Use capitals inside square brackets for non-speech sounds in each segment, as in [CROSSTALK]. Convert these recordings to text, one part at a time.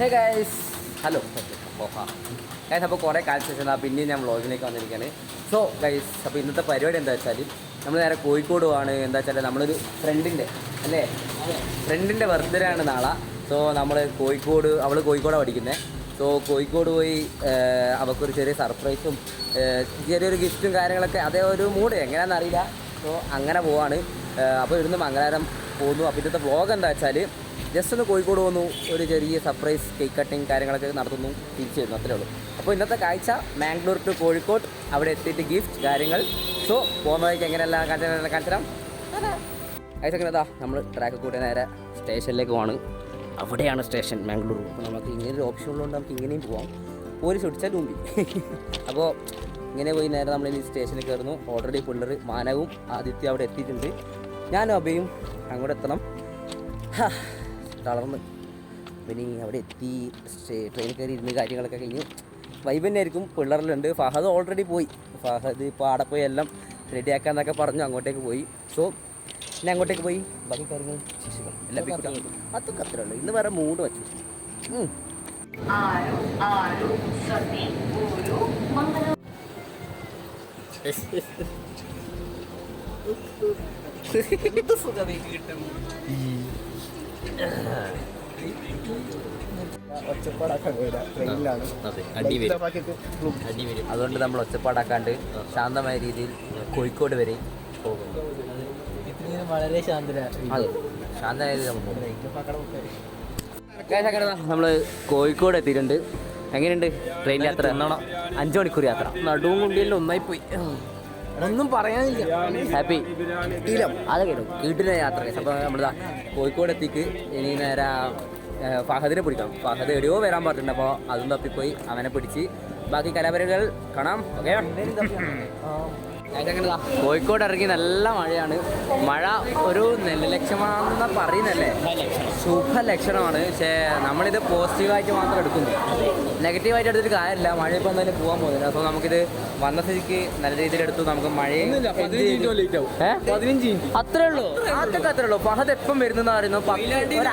ഹേ guys hello ഓഹാ guys അപ്പോൾ കുറേ കാലത്ത് ശേഷം പിന്നെ ഞാൻ വ്ളോഗിലേക്ക് വന്നിരിക്കുകയാണ്. സോ ഗൈസ് അപ്പോൾ ഇന്നത്തെ പരിപാടി എന്താ വെച്ചാൽ നമ്മൾ നേരെ കോഴിക്കോട് പോവാണ്. എന്താ വെച്ചാൽ നമ്മളൊരു ഫ്രണ്ടിന്റെ അല്ലേ? ഫ്രണ്ടിന്റെ ബർത്ത്ഡേ ആണ് നാളെ. സോ നമ്മൾ കോഴിക്കോട് അവൾ കോഴിക്കോടാണ് പഠിക്കുന്നത് സോ കോഴിക്കോട് പോയി അവൾക്കൊരു ചെറിയ സർപ്രൈസും ചെറിയൊരു ഗിഫ്റ്റും കാര്യങ്ങളൊക്കെ അതേ ഒരു മൂഡ് എങ്ങനെയാണെന്ന് അറിയില്ല. സോ അങ്ങനെ പോവാണ്. അപ്പോൾ ഇവിടുന്ന് മംഗലാരം പോകുന്നു അപ്പോൾ ഇന്നത്തെ വ്ളോഗ് എന്താ വെച്ചാൽ ജസ്റ്റ് ഒന്ന് കോഴിക്കോട് വന്നു ഒരു ചെറിയ സർപ്രൈസ് കേക്ക് കട്ടിങ് കാര്യങ്ങളൊക്കെ നടത്തുന്നു തിരിച്ചു വരുന്നു അത്രേ ഉള്ളൂ. അപ്പോൾ ഇന്നത്തെ കാഴ്ച മാംഗ്ലൂർ ടു കോഴിക്കോട് അവിടെ എത്തിയിട്ട് ഗിഫ്റ്റ് കാര്യങ്ങൾ. സോ പോകുന്നതേക്ക് എങ്ങനെയെല്ലാം കാണിച്ചാൽ കാണിച്ചാൽ കാഴ്ച എങ്ങനെയാ നമ്മൾ ട്രാക്ക് കൂട്ടി നേരെ സ്റ്റേഷനിലേക്ക് പോവാണ്. അവിടെയാണ് സ്റ്റേഷൻ മാംഗ്ലൂർ അപ്പോൾ നമുക്ക് ഇങ്ങനെ ഒരു ഓപ്ഷൻ ഉള്ളതുകൊണ്ട് നമുക്ക് ഇങ്ങനെയും പോവാം. പോലീസ് ഒടിച്ചാൽ തൂമ്പി അപ്പോൾ ഇങ്ങനെ പോയി നേരെ നമ്മൾ ഇനി സ്റ്റേഷനിൽ കയറുന്നു. ഓൾറെഡി പിള്ളേർ മാനവും ആദിത്യ അവിടെ എത്തിയിട്ടുണ്ട്. ഞാനും അബയും അങ്ങോട്ട് എത്തണം. തളർന്ന്. പിന്നെ അവിടെ എത്തി ട്രെയിനിൽ കയറി ഇരുന്ന് കാര്യങ്ങളൊക്കെ കഴിഞ്ഞു വൈബ് തന്നെ ആയിരിക്കും. പിള്ളേരിലുണ്ട് ഫഹദ് ഓൾറെഡി പോയി. ഫഹദ് ഇപ്പോൾ അവിടെ പോയി എല്ലാം റെഡിയാക്കാന്നൊക്കെ പറഞ്ഞു അങ്ങോട്ടേക്ക് പോയി. സോ പിന്നെ അങ്ങോട്ടേക്ക് പോയി. ബാക്കി കാര്യങ്ങൾ ശിശുകൾ എല്ലാം അതൊക്കെ അത്രേ ഉള്ളൂ. ഇന്ന് വേറെ മൂഡ് വച്ചു. ഉം. ആറ് അതുകൊണ്ട് നമ്മൾ ഒച്ചപ്പാടാക്കാണ്ട് ശാന്തമായ രീതിയിൽ കോഴിക്കോട് വരെ പോകുന്നു. വളരെ ശാന്തമായ രീതിയിൽ നമ്മൾ പോകും നമ്മൾ കോഴിക്കോട് എത്തിയിട്ടുണ്ട്. എങ്ങനെയുണ്ട് ട്രെയിൻ യാത്ര? അഞ്ചു മണിക്കൂർ യാത്ര. നടുവും കുണ്ടിയെല്ലാം ഒന്നായി പോയി. ഒന്നും പറയാനില്ല. ഹാപ്പി. അത് കേട്ടോ വീട്ടിലെ യാത്ര അപ്പോൾ നമ്മളിതാ കോഴിക്കോട് എത്തിക്ക് ഇനി നേരെ ഫഹദിനെ പിടിക്കണം. ഫഹദ് എവിടെയോ വരാൻ പറഞ്ഞിട്ടുണ്ട്. അപ്പോൾ അതും തപ്പിപ്പോയി. അവനെ പിടിച്ച്. ബാക്കി കലാപരികൾ കാണാം. ഓക്കെ? കോഴിക്കോട് ഇറങ്ങി നല്ല മഴയാണ്. മഴ ഒരു നെല്ലലക്ഷമാണെന്ന് പറയുന്നല്ലേ ശുഭ ലക്ഷണമാണ് പക്ഷേ നമ്മളിത് പോസിറ്റീവായിട്ട് മാത്രം എടുക്കുന്നു. നെഗറ്റീവായിട്ട് എടുത്തിട്ട് കാര്യമില്ല. മഴ ഇപ്പോൾ എന്തായാലും പോകാൻ പോകുന്നില്ല. അപ്പോൾ നമുക്കിത് വന്ന സ്ഥിതിക്ക് നല്ല രീതിയിൽ എടുത്തു നമുക്ക് മഴയും? അത്രേ ഉള്ളൂ. അതൊക്കെ അത്രേ ഉള്ളൂ? ഫഹദ് എപ്പം വരുന്നതെന്ന് പറയുന്നു?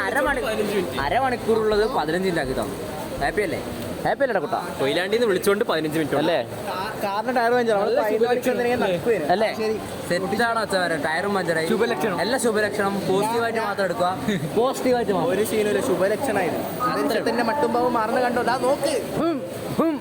അരമണിക്കൂർ അരമണിക്കൂറുള്ളത് പതിനഞ്ചിന്റെ ആക്കി തന്നു. ഹാപ്പി അല്ലേ? ഹാപ്പി അല്ലേ കുട്ടാ. കൊയിലാണ്ടിന്ന് വിളിച്ചുകൊണ്ട് പതിനഞ്ച് മിനിറ്റ് അല്ലേ? കാരണം ടയർ അല്ലേ? സെറ്റാണ് അച്ഛൻ ടയറും പഞ്ചറായി. ശുഭലക്ഷണം. എല്ലാ ശുഭലക്ഷണം [LAUGHS] പോസിറ്റീവായിട്ട് മാത്രം എടുക്കുക പോസിറ്റീവായിട്ട് ഒരു സീനില്ല ശുഭലക്ഷണായത് തന്നെ മട്ടുംപാവ് മാറുന്ന കണ്ടോ? നോക്ക്. ഹും, ഹും.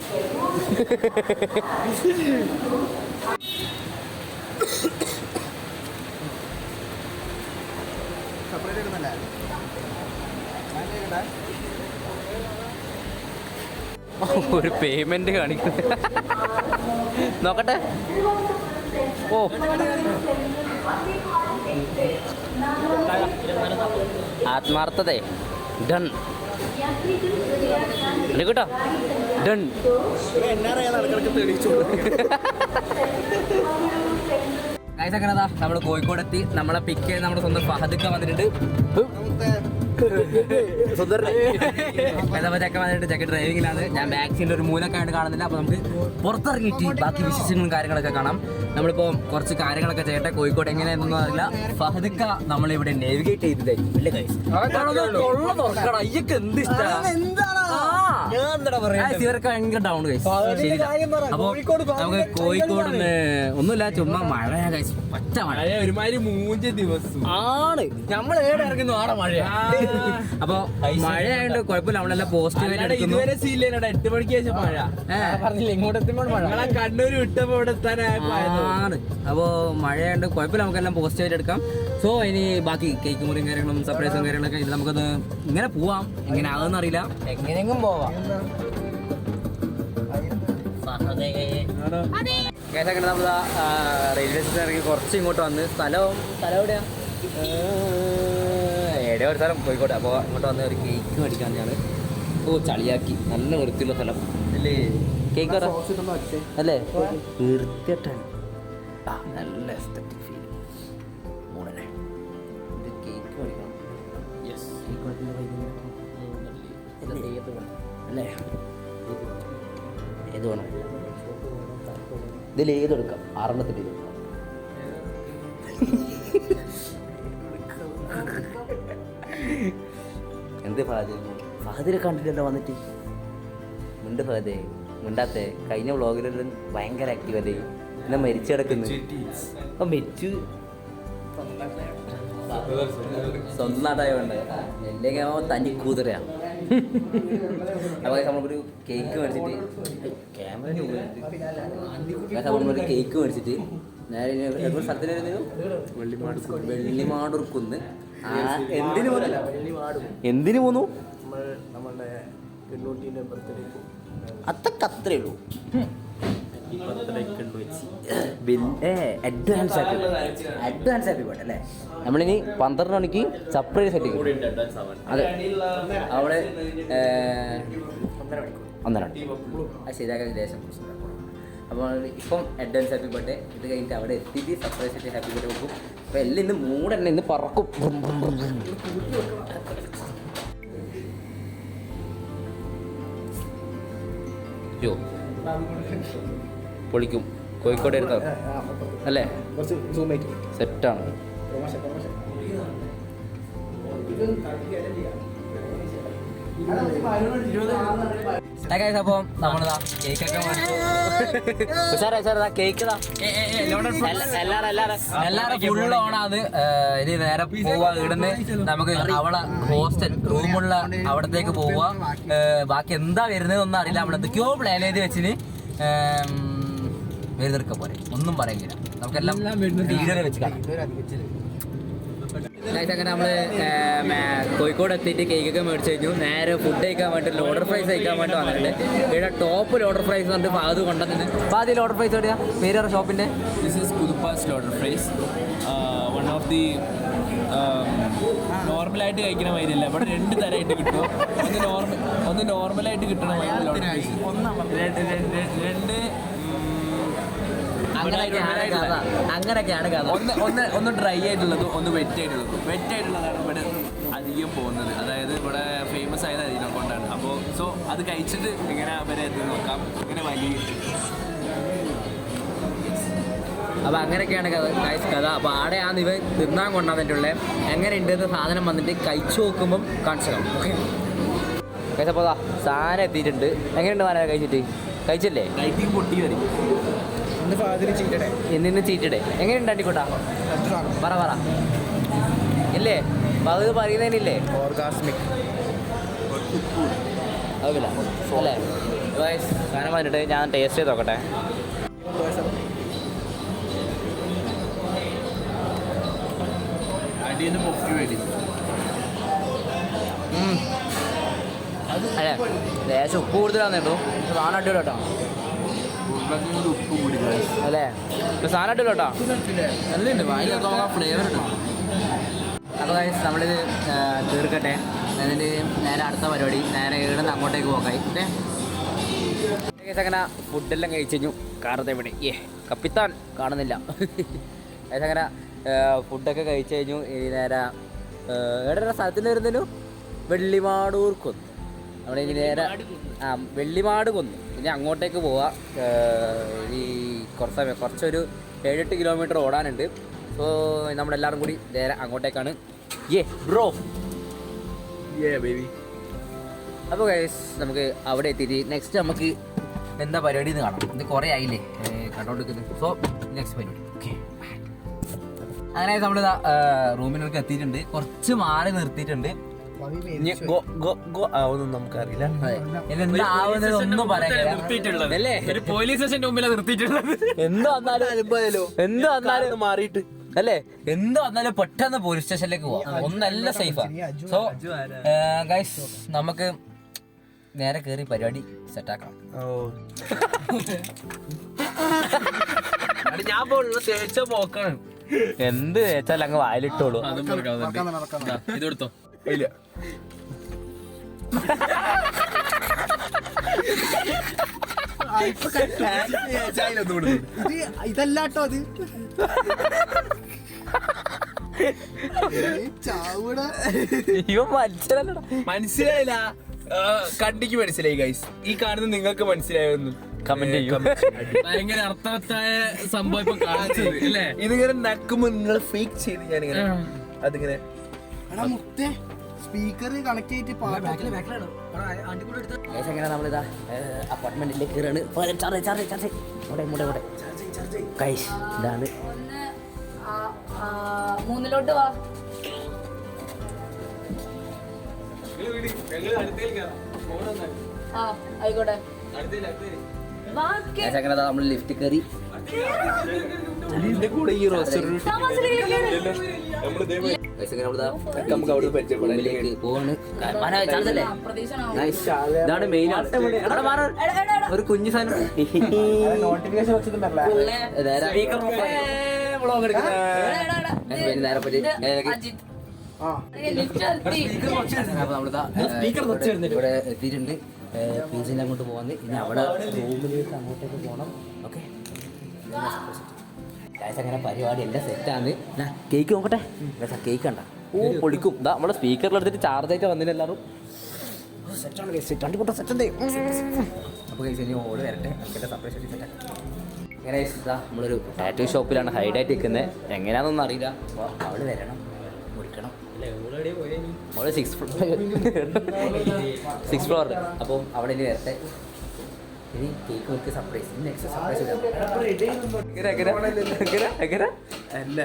ഒരു പേയ്മെന്റ് കാണിക്കുന്നു നോക്കട്ടെ. ഓ. ആത്മാർത്ഥതേ. ഡൺ കേട്ടോ? ഡൺ നമ്മൾ കോഴിക്കോട് എത്തി നമ്മളെ പിക്ക് ചെയ്ത് നമ്മുടെ സ്വന്തം ഫഹദ് വന്നിട്ടുണ്ട്. ചക്ക ഡ്രൈവിംഗിലാണ് ഞാൻ ബാക്സിന്റെ ഒരു മൂലൊക്കെ ആയിട്ട് കാണുന്നില്ല. അപ്പൊ നമുക്ക് പുറത്തിറങ്ങിയിട്ട് ബാക്കി വിശേഷങ്ങളും കാര്യങ്ങളൊക്കെ കാണാം. നമ്മളിപ്പോ കുറച്ച് കാര്യങ്ങളൊക്കെ ചെയ്യട്ടെ. കോഴിക്കോട് എങ്ങനെയാണെന്നൊന്നും അറിയില്ല. ഫഹദിക്ക നമ്മളിവിടെ നാവിഗേറ്റ് ചെയ്തതായിരിക്കും. തുറക്കണം. അയ്യക്ക് എന്ത് ഇഷ്ടാ? ഇവർക്ക് ഭയങ്കര ഡൗൺ അപ്പൊ നമുക്ക് കോഴിക്കോട് ഒന്നുമില്ല ചുമ്മാ മഴയാ guys. പച്ച മഴ. ഒരുമാതിരി മൂഞ്ച ദിവസം. ആണ്. നമ്മൾ ഏടെ ഇറങ്ങുന്നു? ആടെ മഴ. അപ്പൊ മഴയായോണ്ട് കുഴപ്പമില്ല നമ്മളെല്ലാം പോസ്റ്റ് ഇതുവരെ സീലേനടാ എട്ട് മണിക്ക് ശേഷം മഴ. പറഞ്ഞില്ല ഇങ്ങോട്ട് എത്തുമ്പോൾ മഴ. കണ്ണൂർ വിട്ടപ്പോ ഇവിടെ എത്താനായപ്പോ ആണ്. അപ്പോൾ മഴയായോണ്ട് കുഴപ്പമില്ല നമുക്കെല്ലാം പോസ്റ്റ് എടുക്കാം. സോ ഇനി ബാക്കി കേക്ക് മുറിയും കാര്യങ്ങളും സർപ്രൈസും കാര്യങ്ങളൊക്കെ ഇത് നമുക്കത് ഇങ്ങനെ പോവാം. എങ്ങനെ ആകുമെന്ന് അറിയില്ല. എങ്ങനെയെങ്കിലും പോവാം. നമ്മൾ റെയിൽവേ സ്റ്റേഷൻ ഇറങ്ങി കുറച്ച് ഇങ്ങോട്ട് വന്ന് സ്ഥലവും സ്ഥലം എവിടെയാ? എവിടെയോ ഒരു സ്ഥലം പോയിക്കോട്ടെ. അപ്പോൾ ഇങ്ങോട്ട് വന്ന് ഒരു കേക്ക് മേടിക്കാൻ ഞാൻ ഓ ചളിയാക്കി. നല്ല വൃത്തിയുള്ള സ്ഥലം. അല്ലേ? കേക്ക് അല്ലേ? വൃത്തിയായിട്ടാണ് നല്ല എസ്തറ്റിക് അല്ലേ? ഏത് വേണം. ഇതിൽ ഏതെടുക്കാം? ആറെണ്ണത്തിന്റെ ഇത് എന്ത് പാചകം ഫഹദിനെ കണ്ടില്ലല്ലോ വന്നിട്ട്? മുണ്ട് ഫഹദേ. മുണ്ടാത്തെ കഴിഞ്ഞ വ്ളോഗിലെല്ലാം ഭയങ്കര ആക്റ്റീവ് അല്ലേ? പിന്നെ മരിച്ചു കിടക്കുന്നു. അപ്പം മരിച്ചു. സ്വന്തമായിട്ടായോണ്ട് അല്ലെങ്കിൽ തനി കൂതറയാ. അപ്പോൾ നമ്മളൊരു കേക്ക് മേടിച്ചിട്ട് ക്യാമറ നമ്മളൊരു കേക്ക് മേടിച്ചിട്ട് നേരെ ഇനി എവിടെ സ്ഥലത്തിന് വരുന്നു ആ എന്തിനു പോന്നു? എന്തിനു പോന്നു? നമ്മൾ നമ്മളുടെ പെണ്ണൂട്ടീന്റെ ബർത്ത്ഡേക്ക് അതൊക്കെ അത്രേ ഉള്ളൂ. Advance happy advance happy birthday അല്ലേ? നമ്മളിനി പന്ത്രണ്ട് മണിക്ക് സർപ്രൈസ് സെറ്റ് അതെ. അവിടെ ഒന്നര മണി അത് ശരിയാക്കാൻ ദേശം അപ്പോൾ ഇപ്പം അഡ്വാൻസ് ഹാപ്പി ബർത്ത്ഡേ ഇത് കഴിഞ്ഞിട്ട് അവിടെ എത്തിയിട്ട് സർപ്രൈസ് ആയിട്ട് ഹാപ്പി ബർത്ത്ഡേ വെക്കും അപ്പോൾ എല്ലാം ഇന്ന് മൂഡ് ഇന്ന് പറക്കും. യോ പൊളിക്കും. കോഴിക്കോട് എടുക്കാം അല്ലേ? സെറ്റാണ്. അപ്പോൾ നമ്മളിതാ കേക്കൊക്കെ സാറേ സാറേ കേക്ക് എല്ലാരും എല്ലാരും എല്ലാരും ഫുൾ ഓണാണ് ഇനി നേരെ പോവാ. ഇവിടുന്ന് നമുക്ക് അവളെ ഹോസ്റ്റൽ റൂമുള്ള അവിടത്തേക്ക് പോവാ. ബാക്കി എന്താ വരുന്നതെന്നൊന്നും അറിയില്ല. നമ്മൾ എന്തൊക്കെയോ പ്ലാൻ ചെയ്ത് വെച്ചിന്. വരുന്നൊക്കെ പോരെ ഒന്നും പറയില്ല നമുക്കെല്ലാം വീഡിയോയിൽ വെച്ച് കാണാം അങ്ങനെ നമ്മൾ കോഴിക്കോട് എത്തിയിട്ട് കേക്കൊക്കെ മേടിച്ച് കഴിഞ്ഞു. നേരെ ഫുഡ് കഴിക്കാൻ വേണ്ടി ലോഡർ ഫ്രൈസ് കഴിക്കാൻ വേണ്ടി വന്നിട്ടുണ്ട്. ഇവിടെ ടോപ്പ് ലോഡർ ഫ്രൈസ് കൊണ്ട് ഫാദ് കൊണ്ടുവന്നിട്ട് ഫാദി ലോഡർ ഫ്രൈസ് എവിടെയാ? പേര് ഷോപ്പിന്റെ. This is Fries. Uh, one of the നോർമലായിട്ട് കഴിക്കണ മൈനല്ല ഇവിടെ രണ്ട് തരമായിട്ട് കിട്ടും. ഒന്ന് നോർമൽ ഒന്ന് നോർമലായിട്ട് കിട്ടണ രണ്ട് അങ്ങനെയൊക്കെയാണ് കഥ അങ്ങനെയൊക്കെയാണ് കഥ ഒന്ന് ഒന്ന് ഒന്ന് ഡ്രൈ ആയിട്ടുള്ളതും ഒന്ന് വെറ്റ് ആയിട്ടുള്ളതും. വെറ്റ് ആയിട്ടുള്ളതാണ് ഇവിടെ അധികം പോകുന്നത്. അതായത് ഇവിടെ ഫേമസ് ആയത് അതിനെ കൊണ്ടാണ്. അപ്പോൾ സോ അത് കഴിച്ചിട്ട് എങ്ങനെ വരെ എത്തി നോക്കാം? ഇങ്ങനെ വലിയ അപ്പോൾ അങ്ങനെയൊക്കെയാണ് കഥ കഥ അപ്പൊ ആടെ ആ ഇവ തിന്നാൻ കൊണ്ടുവന്നിട്ടുള്ളത് എങ്ങനെയുണ്ട് സാധനം വന്നിട്ട് കഴിച്ചു നോക്കുമ്പം കാണിച്ചു ഓക്കെ അപ്പോൾ സാധനം എത്തിയിട്ടുണ്ട്. എങ്ങനെയുണ്ട് സാധനം കഴിച്ചിട്ട്? കഴിച്ചില്ലേ? ലൈറ്റിംഗ് പൊട്ടി വരും. ഇന്നിന്ന് ചീറ്റടെ എങ്ങനെ ഉണ്ടാട്ടിക്കോട്ടാ പറ പറ. ഇല്ലേ? അത് പറയുന്നതിനില്ലേ? ഓർഗാസ്മിക് അതില്ല അല്ലേ? സാധനം വന്നിട്ട് ഞാൻ ടേസ്റ്റ് ചെയ്ത് നോക്കട്ടെ. അടിയിൽ പൊക്കി. അല്ലേ? ലേശം ഉപ്പ് കൂടുതലാന്നേ ആണ് സാധനം അടിപൊളി കേട്ടോ ഉപ്പ് കൂടി. അല്ലേ? സാധനം കേട്ടോ നല്ലുണ്ട് വായിലൊക്കെ നമുക്ക് ഫ്ലേവർ ഉണ്ട് അപ്പോൾ guys, നമ്മളിത് തീർക്കട്ടെ. എന്നിട്ട് നേരെ അടുത്ത പരിപാടി നേരെ ഇവിടെ അങ്ങോട്ടേക്ക് പോക്കായി ഓക്കെ? അങ്ങനെ ഫുഡെല്ലാം കഴിച്ചു കഴിഞ്ഞു കാറത്തെ ഇവിടെ ഏ കപ്പിത്താൻ കാണുന്നില്ല. ഏകദേശം അങ്ങനെ ഫുഡൊക്കെ കഴിച്ചു കഴിഞ്ഞു ഇനി നേരെ എവിടെ സ്ഥലത്തിന് വരുന്നതിനു വെള്ളിമാടൂർ കൊന്ന് അവിടെ നേരെ ആ വെള്ളിമാട് കൊന്നു. ഇനി അങ്ങോട്ടേക്ക് പോവാം. ഈ കുറച്ച് സമയം കുറച്ചൊരു ഏഴെട്ട് കിലോമീറ്റർ ഓടാനുണ്ട്. സോ നമ്മളെല്ലാവരും കൂടി നേരെ അങ്ങോട്ടേക്കാണ്. ഏ ബ്രോ ഏ ബേബി അപ്പോൾ ഗൈസ് നമുക്ക് അവിടെ എത്തിയിട്ട് നെക്സ്റ്റ് നമുക്ക് എന്താ പരിപാടി എന്ന് കാണാം. ഇത് കുറേ ആയില്ലേ? കണ്ടോണ്ടിരിക്കുന്നത് സോ നെക്സ്റ്റ് പരിപാടി. ഓക്കെ അങ്ങനെ നമ്മൾ റൂമിനൊക്കെ എത്തിയിട്ടുണ്ട്. കുറച്ച് മാറി നിർത്തിയിട്ടുണ്ട്. ഗോ ഗോ ഗോ ആവുന്നു നമുക്കറിയില്ല. എന്താ ആവുന്നത് ഒന്നും പറയാൻ അല്ലേ? ഒരു പോലീസ് സ്റ്റേഷന്റെ മുമ്പിലാണ് നിർത്തിയിട്ടുള്ളത്. എന്ത് വന്നാലും എന്ത് വന്നാലും മാറിയിട്ട്. അല്ലേ? എന്ത് വന്നാലും പെട്ടെന്ന് പോലീസ് സ്റ്റേഷനിലേക്ക് പോവാം. ഒന്നല്ല സേഫാ സോ ഗൈസ് നമുക്ക് നേരെ കേറി പരിപാടി സെറ്റാക്കാം ഞാൻ പോലുള്ള തേച്ച പോക്കാണ്. എന്ത് തേച്ചാൽ അങ്ങ് വായിലിട്ടോളൂ. ഇതെടുത്തോ ഇല്ല ഇതല്ലാട്ടോ അത്. മനസ്സിലായില്ല. കണ്ടിക്ക് മനസ്സിലായി ഗൈസ് ഈ കാണുന്ന നിങ്ങൾക്ക് മനസ്സിലായൊന്നും. കമന്റ് ചെയ്യും. ഭയങ്കര അർത്ഥവത്തായ സംഭവം ഇപ്പൊ കാണിച്ചത് [LAUGHS] അല്ലേ ഇതിങ്ങനെ നക്കുമ്പോ നിങ്ങൾ ഫേക്ക് ചെയ്ത് ഞാനിങ്ങനെ അതിങ്ങനെ മുത്തേ. സ്പീക്കർ കണക്ട് ചെയ്തിട്ട് എങ്ങനെ നമ്മളിതാ അപ്പാർട്ട്മെന്റിലേക്ക് കയറാണ്? ചാർജ് ചാർജ് ചാർജ് ഇവിടെ ഇവിടെ ഇവിടെ. കൈസ് ഇതാണ്. മൂന്നിലോട്ട് വാ. ആയിക്കോട്ടെ. എങ്ങനെ നമ്മൾ ലിഫ്റ്റ് കയറി? ഇതിന്റെ കൂടെ ഈ റോസ്റ്റർ ഇതാണ് മെയിൻ. ഒരു കുഞ്ഞു സാധനം. നേരെ. ഇവിടെ എത്തിയിട്ടുണ്ട്. പീസിന്റെ അങ്ങോട്ട് പോകാൻ ഇനി അവിടെ റൂമിലേക്ക് അങ്ങോട്ടേക്ക് പോകണം ഓക്കെ അങ്ങനെ പരിപാടി എല്ലാം സെറ്റാണ് കേക്ക് നോക്കട്ടെ. കേക്ക് കണ്ട. ഓ പൊളിക്കും. ഇതാ നമ്മുടെ സ്പീക്കറിൽ എടുത്തിട്ട് ചാർജ് ആയിട്ട് വന്നില്ല എല്ലാവരും. സെറ്റാണ് സെറ്റ് രണ്ട് കൂട്ടം സെറ്റ് അപ്പോൾ ഗൈസ് ഇനി ഓട് വരട്ടെ. നമുക്കെല്ലാം സെപ്പറേറ്റ് സെറ്റ് ഇങ്ങനെ ഇതാ നമ്മളൊരു ടാറ്റു ഷോപ്പിലാണ് ഹൈഡായിട്ട് നിൽക്കുന്നത് എങ്ങനെയാണെന്നൊന്നും അറിയില്ല. അപ്പോൾ അവിടെ വരണം. മുറിക്കണം. അവിടെ സിക്സ് ഫ്ലോർ സിക്സ് ഫ്ലോർ അപ്പോൾ അവിടെ ഇനി വരട്ടെ. ഇനി കേക്ക് വെക്ക് സർപ്രൈസ് നെക്സ്റ്റ് സർപ്രൈസ് അല്ല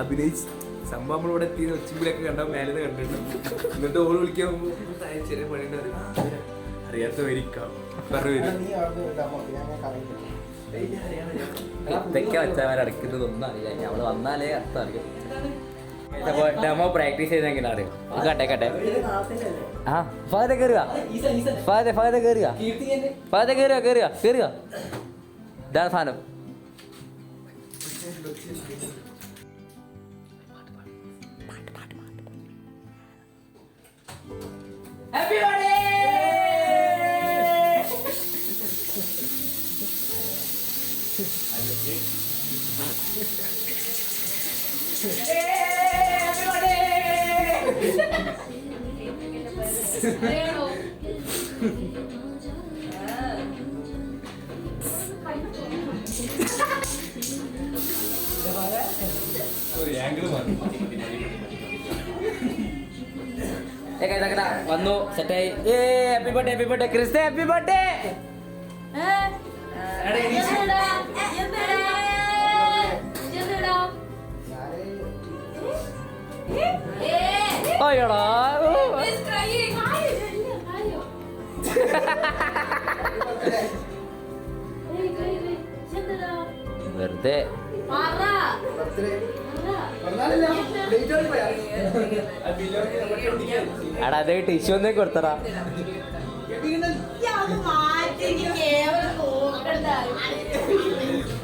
അഭിനയിച്ച് സംഭവം നമ്മളിവിടെ എത്തി ഉച്ചമ്പിലൊക്കെ കണ്ട മേലെ കണ്ടിട്ടുണ്ട്. എന്നിട്ട് ഓൾ വിളിക്കാൻ ചെറിയ പണിയുണ്ട്. അറിയാത്തവരിക്കാം. പറഞ്ഞു വരും നീ അവിടെ ഇടാമോ? ഞാൻ കളയുന്നില്ല. ഇതൊക്കെ വെച്ചവർ അടക്കുന്നതൊന്നും അറിയില്ല. ഇനി അവൾ വന്നാലേ അർത്ഥം അറിയും അപ്പോൾ ഡെമോ പ്രാക്ടീസ് ചെയ്ത് എങ്ങനെ അറിയും കട്ടെ കട്ടെ. ആ ഫാദ കയറുക ഫാദ ഫാദ കയറുക ഫാദ കയറുക കയറുക കയറുക ഇതാണ് സാധനം. വേണോ? ഏ, വന്നു സെറ്റായി ഏ happy birthday happy birthday ക്രിസ്ത happy birthday? അയ്യോടാ വെറുതെ അടാ അതെ അതേ ടിഷ്യൂ ഒന്നേ കൊടുത്തടാ.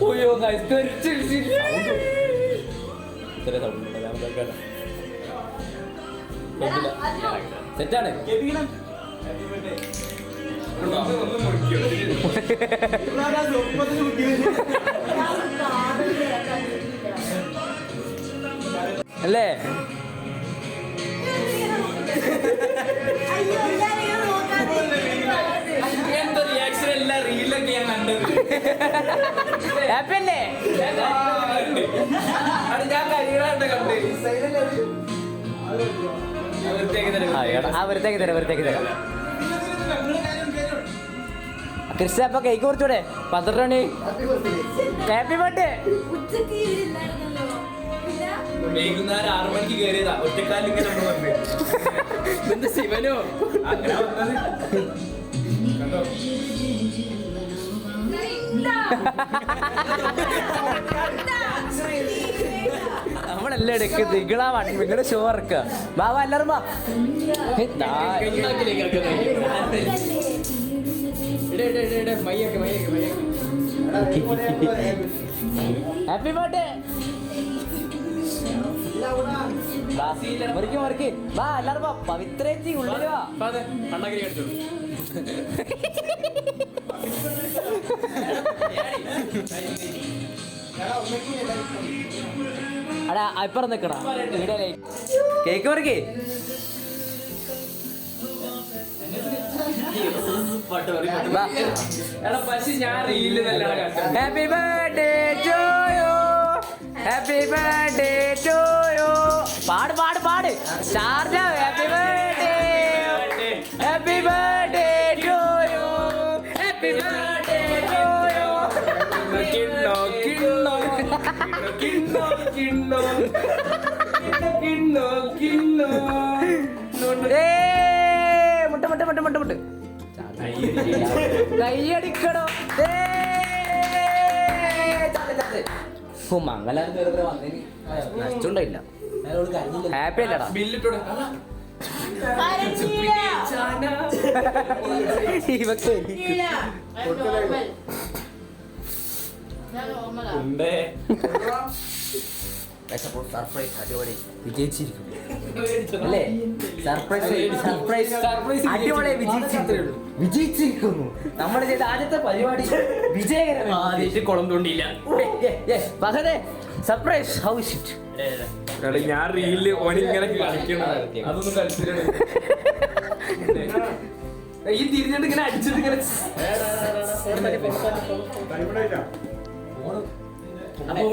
അയ്യോ guys, തെറിച്ച് [LAUGHS] തരാം തരാം. ക്രിസ്ത്യ അപ്പൊ കേക്ക് കുറച്ചൂടെ? പന്ത്രണ്ട് മണി. Happy birthday? വൈകുന്നേരം ആറു മണിക്ക് കയറിയതാ ഒറ്റക്കാലിൽ ഇങ്ങനെ നമ്മൾ വന്നത് ശിവനോ? അങ്ങനെ വന്നത്. കണ്ടോ? നമ്മളെല്ലാം എടുക്ക് നിങ്ങളാ വണ്ടി നിങ്ങളുടെ ഷോ ഇറക്ക ബാബ എല്ലാരും. ഹാപ്പി ബർത്ത്ഡേ മുറിക്ക് മുറിക്ക് വാ എല്ലാരും വാ പവിത്രേച്ചി ഉള്ളിൽ വാ അടാ അപ്പുറം നിക്കടാ കേക്ക് മുറിക്ക് happy birthday to happy birthday to you പാട് പാട് പാട്. Start happy birthday happy birthday to you happy birthday to you കിണ്ണോ കിണ്ണോ കിണ്ണോ കിണ്ണോ കിണ്ണോ കിണ്ണോ ഏ മുട്ട മുട്ട മുട്ട മുട്ട മുട്ട. കൈയടിക്കണോ? ഏ ചാട് ചാട് ഓ മംഗലാരം നഷ്ടമുണ്ടായില്ല ഹാപ്പി അല്ലടാ. ബില്ലിട്ടോടെ ഇവക്ക് ഉണ്ടേ. [LAUGHS] സർപ്രൈസ് അടിപൊളി വിജയിച്ചിരിക്കും അല്ലേ സർപ്രൈസ് സർപ്രൈസ് Surprise അടിപൊളി വിജയിച്ചിരിക്കുന്നു വിജയിച്ചിരിക്കുന്നു നമ്മൾ ചെയ്ത ആദ്യത്തെ പരിപാടി വിജയകരമായി കുളം തോണ്ടിയില്ല പകരെ സർപ്രൈസ് ഹൗ ഇസ് ഇറ്റ് ഞാൻ റീലിൽ ഓനിങ്ങനെ കളിക്കണം അതൊന്നും കളിച്ചില്ല ഈ തിരിഞ്ഞിട്ട് ഇങ്ങനെ അടിച്ചിട്ട് ഇങ്ങനെ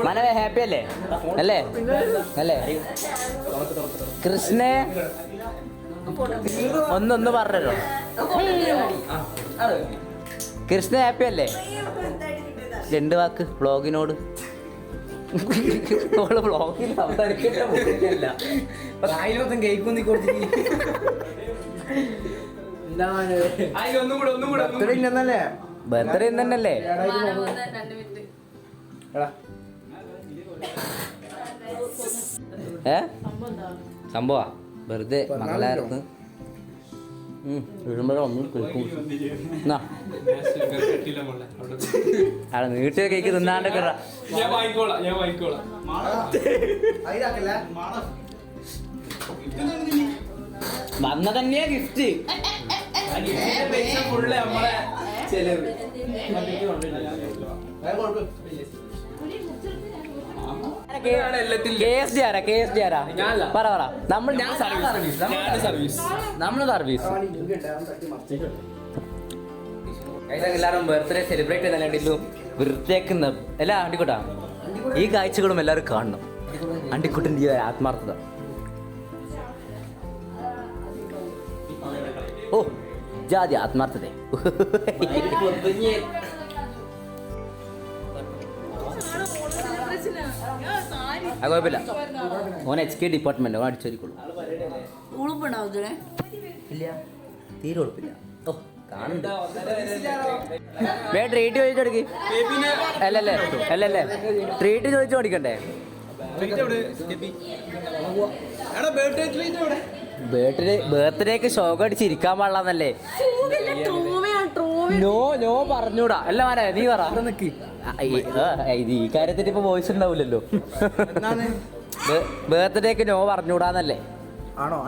മനവേ ഹാപ്പി അല്ലേ? അല്ലേ? അല്ലേ? കൃഷ്ണേ ഒന്നൊന്ന് പറഞ്ഞല്ലോ കൃഷ്ണ ഹാപ്പി അല്ലേ? രണ്ട് വാക്ക് ബ്ലോഗിനോട് ഓൾ വ്ളോഗിൽ സംസാരിക്കില്ല ഇന്നല്ലേ കേക്കൊന്നി കൊടുത്തിട്ട് ആയി ഒന്നും ഏ? സംഭവാ? വെറുതെ മകളായിരുന്നു. വീഴുമ്പോഴേ ഒന്നും അവിടെ നീട്ടിയ കേക്ക് തിന്നാണ്ട് വന്ന തന്നെയാ ഗിഫ്റ്റ് ഫുള്ള് നമ്മളെ ചെലവ്. കെ എസ് ഡി ആരാ കെ എസ് ഡി ആരാ ഞാനല്ല. പറ പറ. നമ്മൾ ഞാൻ സർവീസ് നമ്മൾ സർവീസ് എല്ലാവരും ബർത്ത്ഡേ സെലിബ്രേറ്റ് ചെയ്യുന്നതിലും വൃത്തിയാക്കുന്ന എല്ലാ അണ്ടിക്കുട്ടാ. ഈ കാഴ്ചകളും എല്ലാവരും കാണണം. അണ്ടിക്കുട്ടിന്റെ ഈ ആത്മാർത്ഥത. ഓ ജാതി ആത്മാർത്ഥത. [LAUGHS] അത് കുഴപ്പമില്ല. ഓൻ എച്ച് കെ ഡിപ്പാർട്ട്മെന്റ് ഓൻ അടിച്ചോരിക്കുള്ളൂ. ഉളുപ്പുണ്ടാവും ഇതിനെ ഇല്ല. തീരെ ഉറപ്പില്ല ഓ കാണണ്ട വേ ട്രീറ്റ് ചോദിച്ചു കൊടുക്കി. അല്ലല്ലേ? അല്ലല്ലേ? ട്രീറ്റ് ചോദിച്ചു കൊടുക്കണ്ടേ? ബർത്ത്ഡേ ബർത്ത്ഡേക്ക് ഷോക്ക് അടിച്ച് ഇരിക്കാൻ പാടില്ലെന്നല്ലേ? നോ നോ പറഞ്ഞൂടാ. അല്ല മാനേ നീ പറ. നിക്ക്. ഈ കാര്യത്തിൽ ഇപ്പൊ വോയിസ് ഉണ്ടാവില്ലല്ലോ. ബർത്ത്ഡേക്ക് നോ പറഞ്ഞൂടാന്നല്ലേ? ആണോ?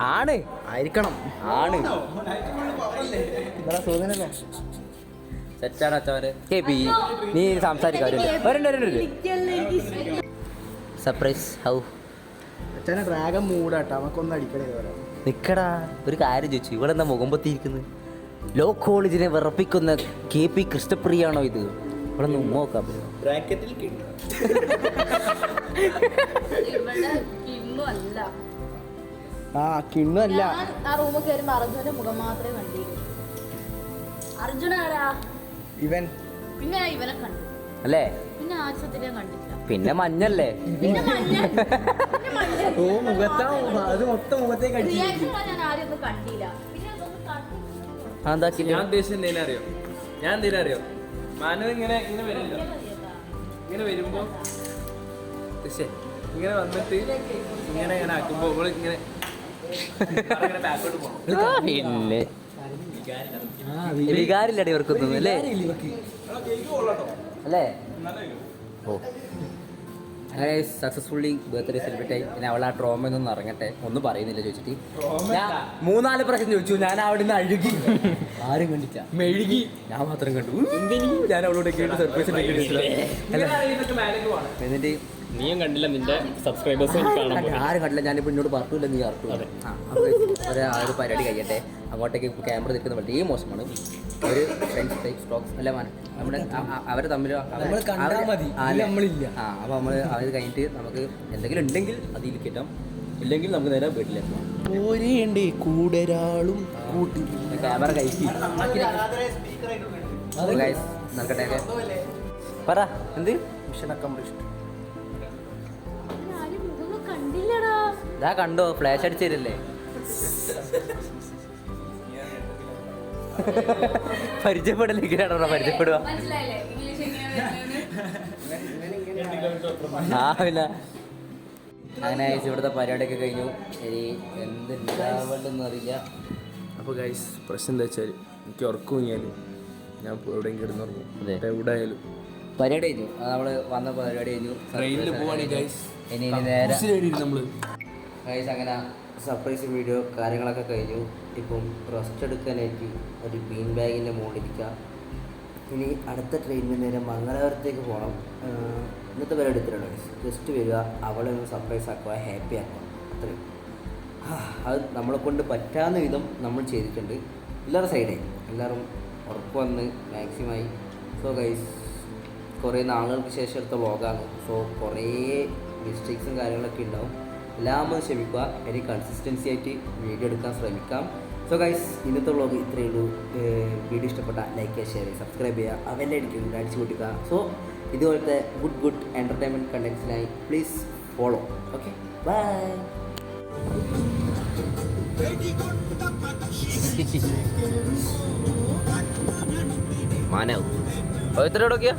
ആണ്. ആയിരിക്കണം. ആണ്. സെറ്റാണ് അച്ഛവരെ കേപ്പി നീ സംസാരിക്കാറുണ്ട് സർപ്രൈസ് ഹൗ ഡ്രാഗൺ മൂടാട്ടോ. നമുക്കൊന്നും അടിക്കണേ നിക്കടാ. ഒരു കാര്യം ചോദിച്ചു. ഇവിടെ എന്താ മുഖം പൊത്തിയിരിക്കുന്നത് ലോ കോളേജിനെ വിറപ്പിക്കുന്ന കെ പി കൃഷ്ണപ്രിയാണോ ഇത്? ഇവിടെ നിന്ന് ഉമ്മ ബ്രാക്കറ്റിൽ ഇവിടെ കിണ്ണു അല്ല. ആ കിണ്ണല്ല ആ റൂമിൽ കയറുമ്പോ അർജുന്റെ മുഖം മാത്രമേ കണ്ടിരുന്നു. അർജുന ആരാ? ഇവൻ. പിന്നെ ഇവനെ കണ്ടു. അല്ലേ? പിന്നെ കണ്ടില്ല പിന്നെ മഞ്ഞല്ലേ? പിന്നെ മഞ്ഞ. പിന്നെ മഞ്ഞ. ഓ മുഖത്താ അത് മൊത്തം മുഖത്തേക്ക് അടിച്ചു റിയാക്ഷൻ ഞാൻ ആരും ഒന്നും കണ്ടില്ല. ഞാൻ ഉദ്ദേശിച്ചത് എന്തെങ്കിലും അറിയോ? ഞാൻ എന്തെങ്കിലും അറിയോ? മാനു ഇങ്ങനെ ഇങ്ങനെ വരില്ലോ. ഇങ്ങനെ വരുമ്പോ ഇങ്ങനെ വന്നിട്ട് ഇങ്ങനെ ഇങ്ങനെ ആക്കുമ്പോ ഇവൾ ഇങ്ങനെ ബാക്കോട്ട് പോകണം പിന്നെ. വികാരില്ലടി ഇവർക്കൊന്നും അല്ലേ? അല്ലേ? ഓ. അങ്ങനെ സക്സസ്ഫുള്ളി ബർത്ത്ഡേ സെലിബ്രേറ്റ് ആയി. പിന്നെ അവൾ ആ ട്രോമ ഒന്നും ഇറങ്ങട്ടെ. ഒന്നും പറയുന്നില്ല ചോദിച്ചിട്ട്. ഞാൻ മൂന്നാൽ പ്രാവശ്യം ചോദിച്ചു. ഞാൻ അവിടെ നിന്ന് അഴുകി. ആരും കണ്ടില്ല മെഴുകി? ഞാൻ മാത്രം കണ്ടു. ഞാൻ അവളോട് സർപ്രൈസ് എന്നിട്ട് നീയും കണ്ടില്ല നിന്റെ സബ്സ്ക്രൈബേഴ്സ് ആരും കണ്ടില്ല. ഞാനിപ്പോൾ എന്നോട് പറഞ്ഞില്ല നീ ആർക്കും. അതെ. അപ്പോൾ ഒരു ആ ഒരു പരിപാടി കഴിയട്ടെ. അങ്ങോട്ടേക്ക് ക്യാമറ നിൽക്കുന്ന വളരെ മോശമാണ്. ഒരു ഫ്രണ്ട്സ് ടൈപ്പ് സ്റ്റോക്സ് അല്ല മാന നമ്മുടെ അവർ തമ്മിൽ നമ്മളില്ല. ആ അപ്പോൾ നമ്മൾ അത് കഴിഞ്ഞിട്ട് നമുക്ക് എന്തെങ്കിലും ഉണ്ടെങ്കിൽ അതിൽ കിട്ടാം ഇല്ലെങ്കിൽ നമുക്ക് നേരെ വീട്ടിലെത്താം പോരേണ്ടേ കൂടരാളും കൂട്ടി. ക്യാമറ കഴിക്കി നടക്കട്ടെ പറ. എന്ത്? മിഷൻ അക്കംപ്ലിഷ്ഡ് ഇതാ കണ്ടോ ഫ്ലാഷ് അടിച്ചില്ലേ പരിചയപ്പെടലേക്കാണോ പരിചയപ്പെടുക മനസ്സിലായില്ലേ? ഇംഗ്ലീഷ് എങ്ങനെയാ ആ പിന്നെ അങ്ങനെ guys, ഇവിടുത്തെ പരിപാടിയൊക്കെ കഴിഞ്ഞു. ഇനി എന്തുണ്ടാവേണ്ടെന്ന് അറിയില്ല. അപ്പോൾ ഗൈസ് പ്രശ്നം എന്താ വെച്ചാൽ എനിക്ക് ഉറക്കം കഴിഞ്ഞാൽ ഞാൻ ഇപ്പോൾ എവിടെയും കിടന്നുറങ്ങും. എവിടെ ആയാലും പരിപാടി കഴിഞ്ഞു. നമ്മൾ വന്ന പരിപാടി കഴിഞ്ഞു. ട്രെയിനിൽ പോവാണ് ഗൈസ് ഇനി ഇനി നേരെ. നമ്മൾ ഗൈസ് അങ്ങനെ സർപ്രൈസ് വീഡിയോ കാര്യങ്ങളൊക്കെ കഴിഞ്ഞു. ഇപ്പം റെസ്റ്റ് എടുക്കാനായിട്ട് ഒരു ബീൻ ബാഗിന്റെ മുകളിലിരിക്കുക ഇനി അടുത്ത ട്രെയിനിന് നേരെ മംഗലാപുരത്തേക്ക് പോകണം ഇന്നത്തെ പരിപാടി ഇത്രയാണ് ജസ്റ്റ് വരിക അവളെ ഒന്ന് സർപ്രൈസ് ആക്കുക ഹാപ്പി ആക്കുക. അത്രയും. അത് നമ്മളെ കൊണ്ട് പറ്റാവുന്ന വിധം നമ്മൾ ചെയ്തിട്ടുണ്ട്. എല്ലാവരും സൈഡേ എല്ലാവരും ഉറപ്പ് വന്ന് മാക്സിമമായി സോ ഗൈസ് കുറേ നാളുകൾക്ക് ശേഷം എടുത്ത വ്ളോഗാണ് സോ കുറേ മിസ്റ്റേക്സും കാര്യങ്ങളൊക്കെ ഉണ്ടാവും. എല്ലാം ഒന്ന് ക്ഷമിക്കുക ഇനി കൺസിസ്റ്റൻസി ആയിട്ട് വീഡിയോ എടുക്കാൻ ശ്രമിക്കാം. സോ ഗൈസ് ഇന്നത്തെ വ്ളോഗ് ഇത്രയേ ഉള്ളൂ. വീഡിയോ ഇഷ്ടപ്പെട്ട ലൈക്ക് ചെയ്യുക ഷെയർ ചെയ്യുക സബ്സ്ക്രൈബ് ചെയ്യുക അവന്റെ അടിക്കും അടിച്ചു പൊട്ടിക്കുക. സോ ഇതുപോലത്തെ good good entertainment കണ്ടൻസിനായി please follow okay bye Manav. എത്രയോടൊക്കെയാ